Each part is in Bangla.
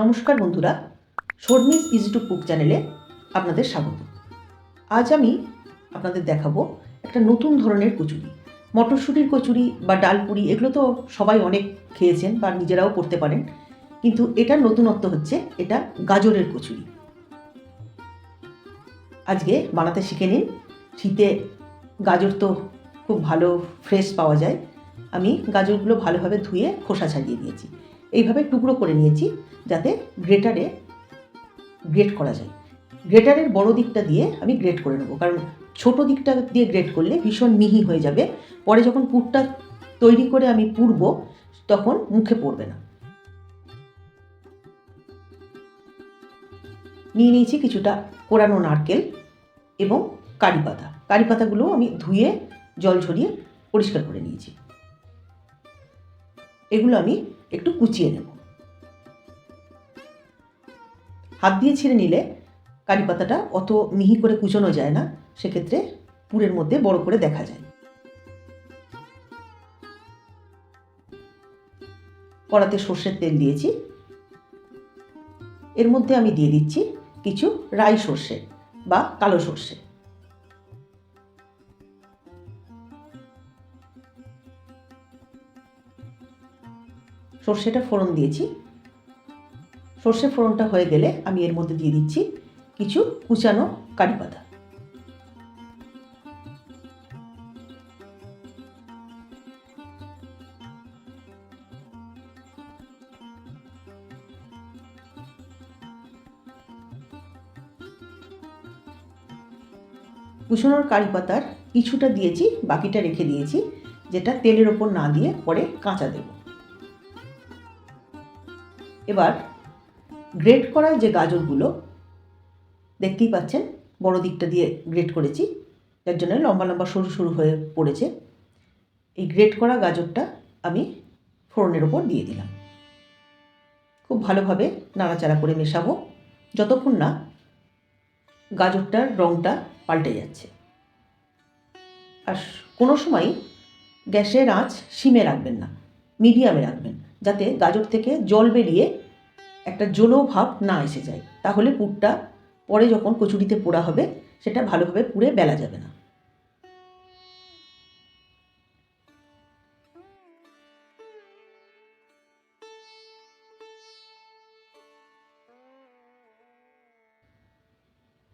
নমস্কার বন্ধুরা শর্মিস ইজি টু কুক চ্যানেলে আপনাদের স্বাগত। আজ আমি আপনাদের দেখাবো একটা নতুন ধরনের কচুরি। মটরশুঁটির কচুরি বা ডালপুরি এগুলো তো সবাই অনেক খেয়েছেন বা নিজেরাও করতে পারেন, কিন্তু এটার নতুনত্ব হচ্ছে এটা গাজরের কচুরি। আজকে বানাতে শিখে নিন, শীতে গাজর তো খুব ভালো ফ্রেশ পাওয়া যায়। আমি গাজরগুলো ভালোভাবে ধুয়ে খোসা ছাড়িয়ে দিয়েছি। এইভাবে টুকরো করে নিয়েছি যাতে গ্রেটারে গ্রেট করা যায়। গ্রেটারের বড় দিকটা দিয়ে আমি গ্রেট করে নেব। কারণ ছোট দিকটা দিয়ে গ্রেট করলে ভীষণ মিহি হয়ে যাবে। পরে যখন পুরটা তৈরি করে আমি পুরব, তখন মুখে পড়বে না। নিয়ে নিয়েছি কিছুটা কোরানো নারকেল এবং কারি পাতা। কারি পাতাগুলো আমি ধুয়ে, জল ঝরিয়ে পরিষ্কার করে নিয়েছি। এগুলো আমি একটু কুচিয়ে নেব। হাত দিয়ে ছিঁড়ে নিলে কারি পাতাটা অত মিহি করে কুচোনো যায় না, সেক্ষেত্রে পুরের মধ্যে বড় করে দেখা যায়। কড়াতে সর্ষের তেল দিয়েছি। এর মধ্যে আমি দিয়ে দিচ্ছি কিছু রাই সর্ষে বা কালো সর্ষে। সর্ষেটা ফোড়ন দিয়েছি। সর্ষে ফোড়নটা হয়ে গেলে আমি এর মধ্যে দিয়ে দিচ্ছি কিছু কুচানো কারি পাতা। কুচনোর কারি পাতার কিছুটা দিয়েছি, বাকিটা রেখে দিয়েছি, যেটা তেলের ওপর না দিয়ে পরে কাঁচা দেব। এবার গ্রেট করা যে গাজরগুলো, দেখতেই পাচ্ছেন, বড় দিকটা দিয়ে গ্রেট করেছি যার জন্য লম্বা লম্বা সরু সরু হয়ে পড়েছে। এই গ্রেট করা গাজরটা আমি ফোড়নের ওপর দিয়ে দিলাম। খুব ভালোভাবে নাড়াচাড়া করে মেশাবো, যতক্ষণ না গাজরটার রঙটা পাল্টে যাচ্ছে। আর কোনো সময় গ্যাসের আঁচ সিমে রাখবেন না, মিডিয়ামে রাখবেন যাতে গাজর থেকে জল বেরিয়ে একটা জলো ভাব না এসে যায়। তাহলে পুরটা পরে যখন কচুরিতে পোড়া হবে, সেটা ভালোভাবে পুড়ে বেলা যাবে না।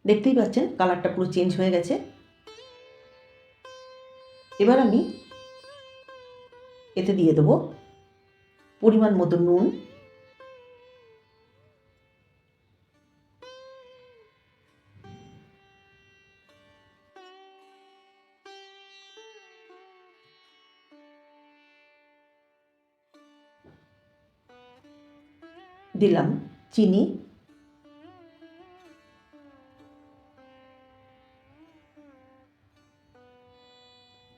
দেখতেই পাচ্ছেন, কালারটা পুরো চেঞ্জ হয়ে গেছে। এবার আমি এতে দিয়ে দেবো পরিমাণ মতো নুন। দিলাম চিনি।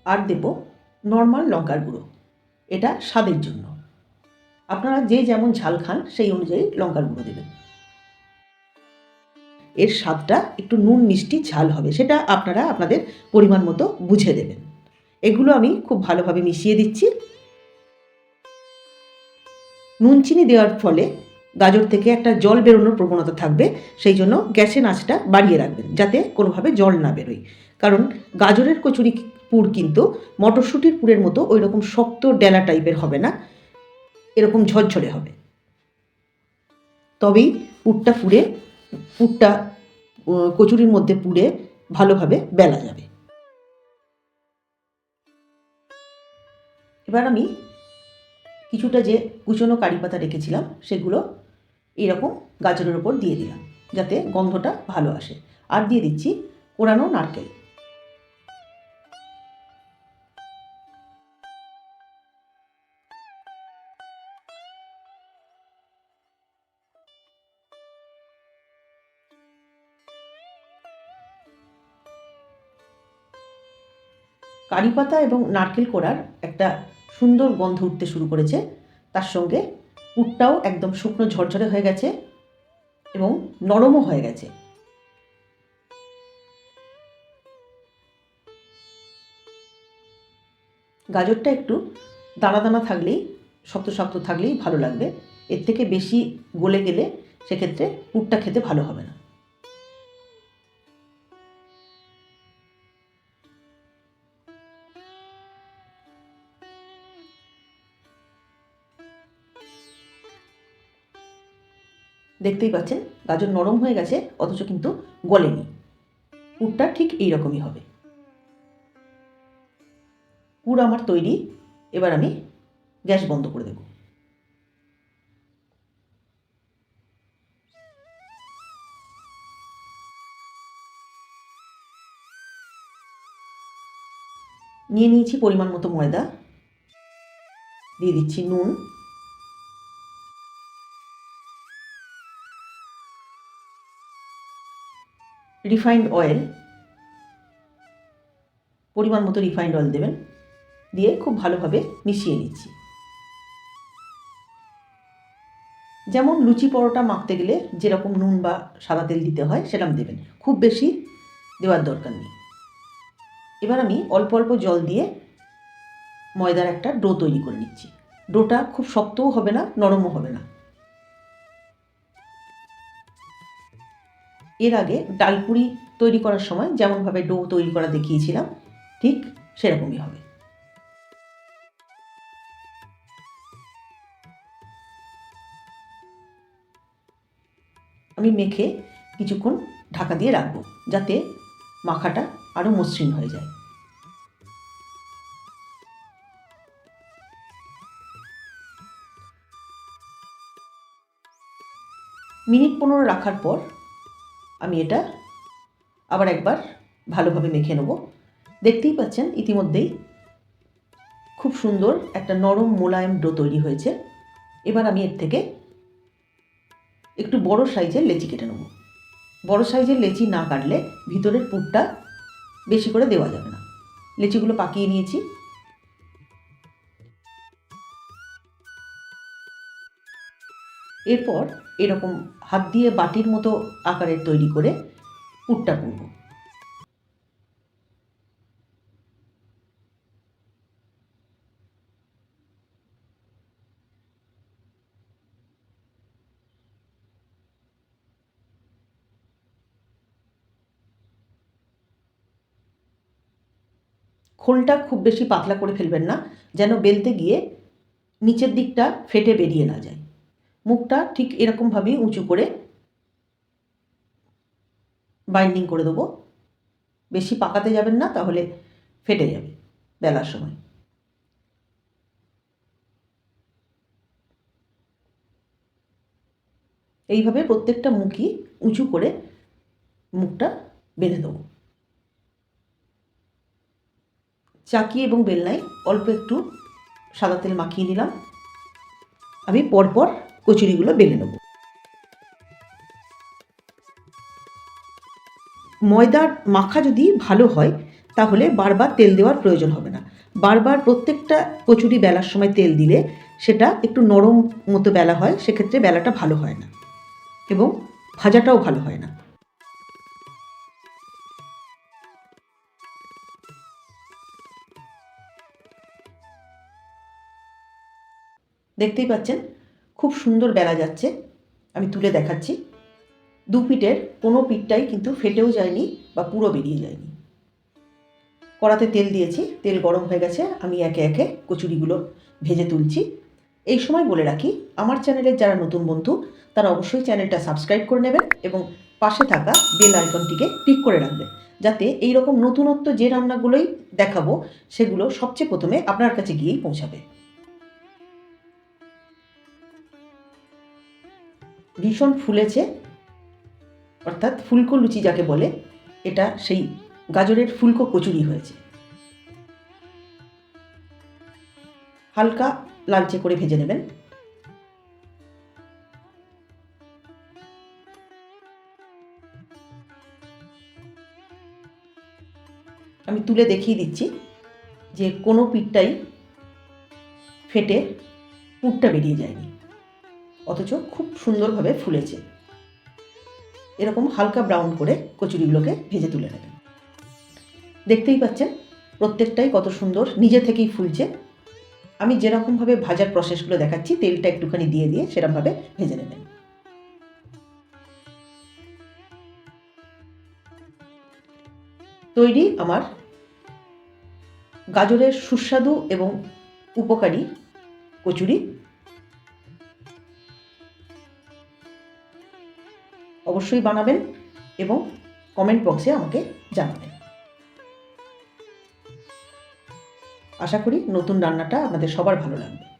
আর দেব নর্মাল লঙ্কার গুঁড়ো। এটা স্বাদের জন্য। আপনারা যে যেমন ঝাল খান, সেই অনুযায়ী লঙ্কার গুঁড়ো দেবেন। এর স্বাদটা একটু নুন মিষ্টি ঝাল হবে, সেটা আপনারা আপনাদের পরিমাণ মতো বুঝে দেবেন। এগুলো আমি খুব ভালোভাবে মিশিয়ে দিচ্ছি। নুন চিনি দেওয়ার ফলে গাজর থেকে একটা জল বেরোনোর প্রবণতা থাকবে, সেই জন্য গ্যাসের আঁচটা বাড়িয়ে রাখবেন, যাতে কোনোভাবে জল না বেরোয়। কারণ গাজরের কচুরি পুর কিন্তু মটরশুঁটির পুরের মতো ওই রকম শক্ত ডেলা টাইপের হবে না এরকম ঝরঝরে হবে। তবেই পুরটা পুড়ে, পুরটা কচুরির মধ্যে পুড়ে ভালোভাবে বেলা যাবে। এবার আমি কিছুটা যে কুচনো কারি পাতা রেখেছিলাম, সেগুলো এরকম গাজরের ওপর দিয়ে দিলাম, যাতে গন্ধটা ভালো আসে। আর দিয়ে দিচ্ছি কোরানো নারকেল। কারি পাতা এবং নারকেল কোড়ার একটা সুন্দর গন্ধ উঠতে শুরু করেছে। তার সঙ্গে পুরটাও একদম শুকনো ঝরঝরে হয়ে গেছে এবং নরমও হয়ে গেছে। গাজরটা একটু দানা দানা থাকলেই, শক্ত শক্ত থাকলেই ভালো লাগবে। এর থেকে বেশি গলে গেলে সেক্ষেত্রে পুরটা খেতে ভালো হবে না। দেখতেই পাচ্ছেন, গাজর নরম হয়ে গেছে, অথচ কিন্তু গলেনি। পুরটা ঠিক এই রকমই হবে। পুর আমার তৈরি, এবার আমি গ্যাস বন্ধ করে দেব। নিয়ে নিয়েছি পরিমাণ মতো ময়দা। দিয়ে দিচ্ছি নুন। রিফাইন্ড অয়েল পরিমাণ মতো রিফাইন্ড অয়েল দেবেন, দিয়ে খুব ভালোভাবে মিশিয়ে নিচ্ছি। যেমন লুচি পরোটা মাখতে গেলে যেরকম নুন বা সাদা তেল দিতে হয় সেরকম দেবেন। খুব বেশি দেওয়ার দরকার নেই। এবার আমি অল্প অল্প জল দিয়ে ময়দার একটা ডো তৈরি করে নিচ্ছি। ডোটা খুব শক্তও হবে না, নরমও হবে না। এর আগে ডালপুরি তৈরি করার সময় যেমনভাবে ডো তৈরি করা দেখিয়েছিলাম, ঠিক সেরকমই হবে। আমি মেখে কিছুক্ষণ ঢাকা দিয়ে রাখব, যাতে মাখাটা আরও মসৃণ হয়ে যায়। মিনিট পনেরো রাখার পর আমি এটা আবার একবার ভালোভাবে মেখে নেব। দেখতেই পাচ্ছেন, ইতিমধ্যেই খুব সুন্দর একটা নরম মোলায়েম ডো তৈরি হয়েছে। এবার আমি এর থেকে একটু বড় সাইজের লেচি কেটে নেব। বড় সাইজের লেচি না কাটলে ভিতরের পুরটা বেশি করে দেওয়া যাবে না। লেচিগুলো পাকিয়ে নিয়েছি। এরপর এরকম হাত দিয়ে বাটির মতো আকারের তৈরি করে পুরটা করব। খোলটা খুব বেশি পাতলা করে ফেলবেন না, যেন বেলতে গিয়ে নিচের দিকটা ফেটে বেরিয়ে না যায়। মুখটা ঠিক এরকমভাবেই উঁচু করে বাইন্ডিং করে দেবো। বেশি পাকাতে যাবেন না, তাহলে ফেটে যাবে বেলার সময়। এইভাবে প্রত্যেকটা মুখই উঁচু করে মুখটা বেঁধে দেবো। চাকি এবং বেলনায় অল্প একটু সাদা তেল মাখিয়ে নিলাম। আমি পরপর কচুরিগুলো বেলে নেব। ময়দার মাখা যদি ভালো হয়, তাহলে বারবার তেল দেওয়ার প্রয়োজন হবে না। বারবার প্রত্যেকটা কচুরি বেলার সময় তেল দিলে সেটা একটু নরম মতো বেলা হয়, সেক্ষেত্রে বেলাটা ভালো হয় না এবং ভাজাটাও ভালো হয় না। দেখতেই পাচ্ছেন খুব সুন্দর বেলা যাচ্ছে, আমি তুলে দেখাচ্ছি। দু পিঠের কোনো পিঠটাই কিন্তু ফেটেও যায়নি বা পুরো বেরিয়ে যায়নি। কড়াতে তেল দিয়েছি, তেল গরম হয়ে গেছে, আমি একে একে কচুরিগুলো ভেজে তুলছি। এই সময় বলে রাখি, আমার চ্যানেলের যারা নতুন বন্ধু, তারা অবশ্যই চ্যানেলটা সাবস্ক্রাইব করে নেবেন এবং পাশে থাকা বেল আইকনটিকে ক্লিক করে রাখবেন, যাতে এই রকম নতুনত্ব যে রান্নাগুলোই দেখাবো, সেগুলো সবচেয়ে প্রথমে আপনার কাছে গিয়েই পৌঁছাবে। ভীষণ ফুলেছে, অর্থাৎ ফুলকো লুচি যাকে বলে, এটা সেই গাজরের ফুলকো কচুরি হয়েছে। হালকা লালচে করে ভেজে নেবেন। আমি তুলে দেখিয়ে দিচ্ছি যে কোনো পিঠটাই ফেটে পুরটা বেরিয়ে যায়নি। অথচ খুব সুন্দরভাবে ফুলেছে। এরকম হালকা ব্রাউন করে কচুরিগুলোকে ভেজে তুলে নেবেন। দেখতেই পাচ্ছেন, প্রত্যেকটাই কত সুন্দর নিজে থেকেই ফুলছে। আমি যেরকমভাবে ভাজার প্রসেসগুলো দেখাচ্ছি, তেলটা একটুখানি দিয়ে দিয়ে সেরকমভাবে ভেজে নেবেন। তৈরি আমার গাজরের সুস্বাদু এবং উপকারী কচুরি অবশ্যই বানাবেন এবং কমেন্ট বক্সে আমাকে জানাবেন। আশা করি নতুন রান্নাটা আপনাদের সবার ভালো লাগবে।